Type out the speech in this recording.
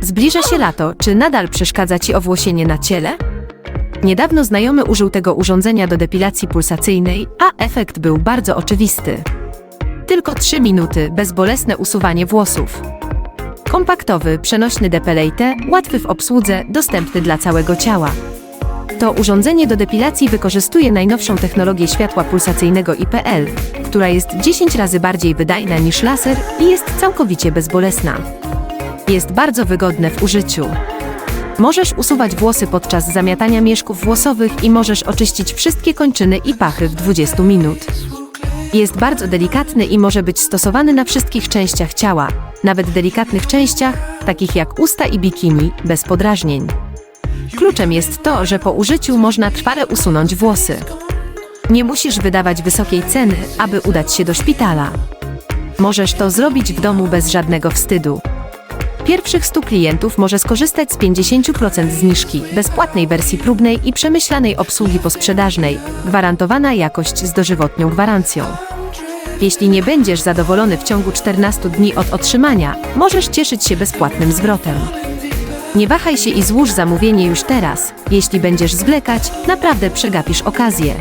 Zbliża się lato, czy nadal przeszkadza Ci owłosienie na ciele? Niedawno znajomy użył tego urządzenia do depilacji pulsacyjnej, a efekt był bardzo oczywisty. Tylko 3 minuty, bezbolesne usuwanie włosów. Kompaktowy, przenośny depelejte, łatwy w obsłudze, dostępny dla całego ciała. To urządzenie do depilacji wykorzystuje najnowszą technologię światła pulsacyjnego IPL, która jest 10 razy bardziej wydajna niż laser i jest całkowicie bezbolesna. Jest bardzo wygodne w użyciu. Możesz usuwać włosy podczas zamiatania mieszków włosowych i możesz oczyścić wszystkie kończyny i pachy w 20 minut. Jest bardzo delikatny i może być stosowany na wszystkich częściach ciała, nawet delikatnych częściach, takich jak usta i bikini, bez podrażnień. Kluczem jest to, że po użyciu można trwale usunąć włosy. Nie musisz wydawać wysokiej ceny, aby udać się do szpitala. Możesz to zrobić w domu bez żadnego wstydu. Pierwszych 100 klientów może skorzystać z 50% zniżki, bezpłatnej wersji próbnej i przemyślanej obsługi posprzedażnej, gwarantowana jakość z dożywotnią gwarancją. Jeśli nie będziesz zadowolony w ciągu 14 dni od otrzymania, możesz cieszyć się bezpłatnym zwrotem. Nie wahaj się i złóż zamówienie już teraz. Jeśli będziesz zwlekać, naprawdę przegapisz okazję.